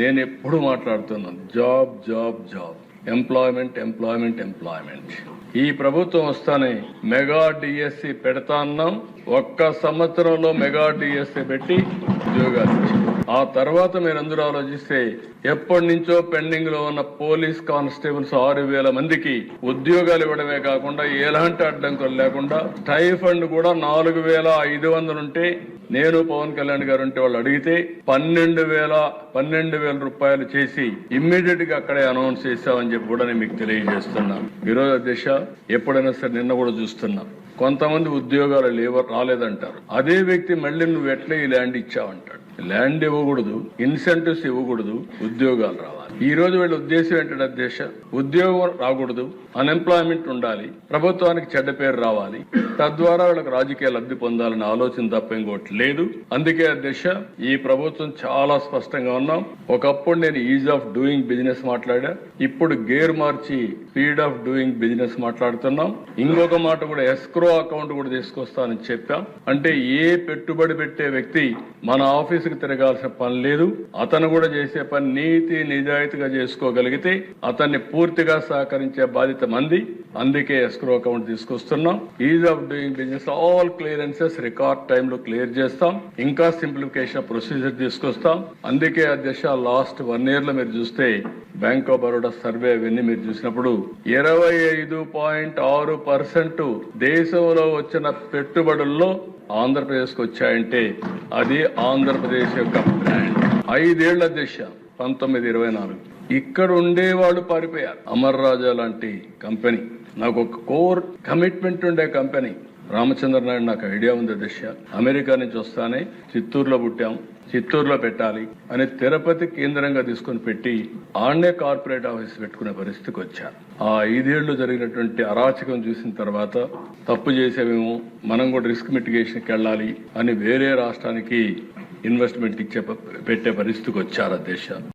నేను ఎప్పుడు మాట్లాడుతున్నాను. Job job job. Employment employment employment ఈ ప్రభుత్వం వస్తానే మెగా డిఎస్సి పెడతా అన్నాం. ఒక్క సంవత్సరంలో మెగా డిఎస్సి పెట్టి ఉద్యోగాలు. ఆ తర్వాత మీరు అందరూ ఆలోచిస్తే ఎప్పటి నుంచో పెండింగ్లో ఉన్న పోలీస్ కానిస్టేబుల్స్ ఆరు వేల మందికి ఉద్యోగాలు ఇవ్వడమే కాకుండా ఎలాంటి అడ్డంకులు లేకుండా స్టైఫండ్ కూడా నాలుగు వేల ఐదు వందలు ఉంటే నేను పవన్ కళ్యాణ్ గారు ఉంటే వాళ్ళు అడిగితే పన్నెండు వేల పన్నెండు వేల రూపాయలు చేసి ఇమ్మీడియట్గా అక్కడే అనౌన్స్ చేశామని చెప్పి కూడా నేను మీకు తెలియజేస్తున్నా. ఈరోజు దిశ ఎప్పుడైనా సరే నిన్న కూడా చూస్తున్నా. కొంతమంది ఉద్యోగాలు లేవ రాలేదంటారు. అదే వ్యక్తి మళ్ళీ నువ్వు ఎట్లా ఈ ల్యాండ్ ఇచ్చావంటాడు? ల్యాండ్ ఇవ్వకూడదు ఇన్సెంటివ్స్ ఇవ్వకూడదు ఉద్యోగాలు రావాలి. ఈ రోజు వీళ్ళ ఉద్దేశం ఏంటంటే అధ్యక్ష ఉద్యోగం రాకూడదు అన్ఎంప్లాయ్మెంట్ ఉండాలి ప్రభుత్వానికి చెడ్డ పేరు రావాలి. తద్వారా వీళ్ళకి రాజకీయ లబ్ధి పొందాలనే ఆలోచన తప్ప ఇంకోటి లేదు. అందుకే అధ్యక్ష ఈ ప్రభుత్వం చాలా స్పష్టంగా ఉన్నాం. ఒకప్పుడు నేను ఈజ్ ఆఫ్ డూయింగ్ బిజినెస్ మాట్లాడా ఇప్పుడు గేర్ మార్చి స్పీడ్ ఆఫ్ డూయింగ్ బిజినెస్ మాట్లాడుతున్నాం. ఇంకొక మాట కూడా ఎస్క్రో అకౌంట్ కూడా తీసుకొస్తానని చెప్పాం. అంటే ఏ పెట్టుబడి పెట్టే వ్యక్తి మన ఆఫీసుకు తిరగాల్సిన పని లేదు. అతను కూడా చేసే పని నీతి నిజాయితీగా చేసుకోగలిగితే అతన్ని పూర్తిగా సహకరించే బాధ్యత మంది. అందుకే ఎస్క్రో అకౌంట్ తీసుకొస్తున్నాం. Ease of doing business. All clearances record టైంలో క్లియర్ చేస్తాం. ఇంకా సింప్లిఫికేషన్ ప్రొసీజర్ తీసుకొస్తాం. అందుకే అధ్యక్ష లాస్ట్ వన్ ఇయర్లో మీరు చూస్తే బ్యాంక్ ఆఫ్ బరోడా సర్వే అవన్నీ మీరు చూసినప్పుడు ఇరవై ఐదు పాయింట్ ఆరు పర్సెంట్ దేశంలో వచ్చిన పెట్టుబడుల్లో ఆంధ్రప్రదేశ్కు వచ్చాయంటే అది ఆంధ్రప్రదేశ్ యొక్క బ్రాండ్ ఐదేళ్ళ దిశ పంతొమ్మిది ఇరవై నాలుగు. ఇక్కడ ఉండేవాళ్ళు పారిపోయారు. అమర్ రాజా లాంటి కంపెనీ. నాకు ఒక కోర్ కమిట్మెంట్ ఉండే కంపెనీ. రామచంద్ర నాయుడు నాకు ఐడియా ఉంది దిశ. అమెరికా నుంచి వస్తానే చిత్తూరులో పుట్టాం. చిత్తూరులో పెట్టాలి అని తిరుపతి కేంద్రంగా తీసుకొని పెట్టి ఆడనే కార్పొరేట్ ఆఫీస్ పెట్టుకునే పరిస్థితికి వచ్చాను. ఆ ఐదేళ్ళు జరిగినటువంటి అరాచకం చూసిన తర్వాత తప్పు చేసేమేమో మనం కూడా రిస్క్ మిటిగేషన్కి వెళ్ళాలి అని వేరే రాష్ట్రానికి ఇన్వెస్ట్మెంట్ ఇచ్చే పెట్టే పరిస్థితికి వచ్చారు ఆ దేశ.